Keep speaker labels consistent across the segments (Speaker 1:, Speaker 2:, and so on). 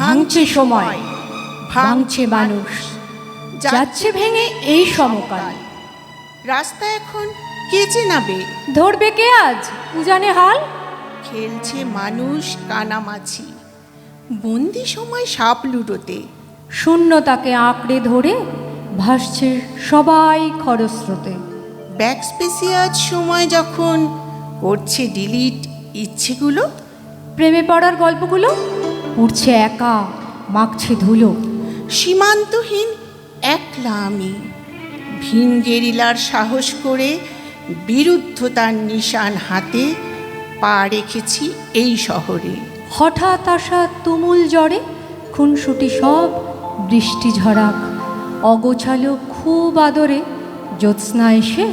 Speaker 1: ভাঙছে সময় ভাঙছে মানুষ। যাচ্ছে ভেঙে এই সমকাল।
Speaker 2: রাস্তা এখন কে চেনাবে?
Speaker 1: ধরবে কে আজ? উজানে হাল?
Speaker 2: খেলছে মানুষ কানামাছি। বন্দি সময় সাপ লুডোতে।
Speaker 1: শূন্যতাকে আঁকড়ে ধরে ভাসছে সবাই খরস্রোতে।
Speaker 2: ব্যাক স্পেসিয়াজ সময় যখন করছে ডিলিট ইচ্ছেগুলো?
Speaker 1: প্রেমে পড়ার গল্পগুলো? উঠছে একা মাখছে ধুলো।
Speaker 2: সীমান্তহীন একলা আমি। ভিন গেরিলার সাহস করে বিরুদ্ধতার নিশান হাতে পা রেখেছি এই শহরে।
Speaker 1: হঠাৎ আসা তুমুল জ্বরে খুনসুটি সব বৃষ্টি ঝরাক। অগোছালো খুব আদরে জ্যোৎস্না এসে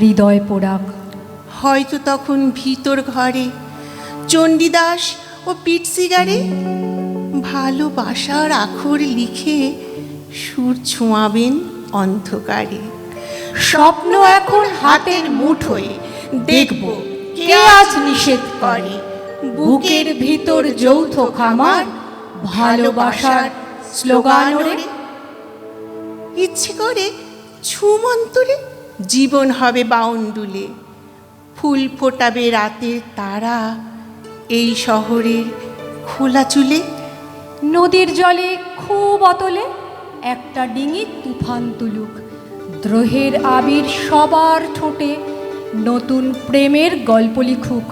Speaker 1: হৃদয় পোড়াক।
Speaker 2: হয়তো তখন ভিতর ঘরে চণ্ডীদাস ও পিটসিগারে ভালোবাসার আখর লিখে সুর ছোঁয়াবেন অন্ধকারে।
Speaker 1: স্বপ্ন এখন হাতের মুঠোয়। দেখব কে আজ নিষেধ করে। বুকের ভিতর যৌথ খামার, ভালোবাসার স্লোগান
Speaker 2: ইচ্ছে করে ছুমন্তরে জীবন হবে বাউন্ডুলে। ফুল ফোটাবে রাতের তারা এই শহরের খোলা চুলে
Speaker 1: নদীর জলে খুব অতলে একটা ডিঙি তুফান তুলুক। দ্রোহের আবির সবার ঠোঁটে নতুন প্রেমের গল্প লিখুক।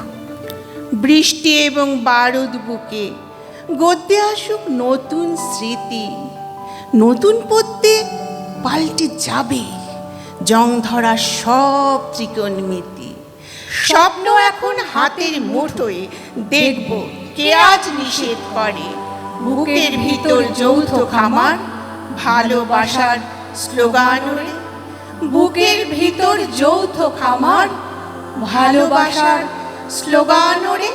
Speaker 2: বৃষ্টি এবং বারুদ বুকে গদ্যে আসুক নতুন স্মৃতি। নতুন পদ্যে পাল্টে যাবে জং ধরা সব ত্রিকোণমিতি। স্বপ্ন এখন হাতের মুঠোয় দেখব কে আজ নিষেধ করে। বুকের ভিতর যৌথ খামার ভালোবাসার স্লোগান বুকের ভিতর যৌথ খামার ভালোবাসার স্লোগান ওরে।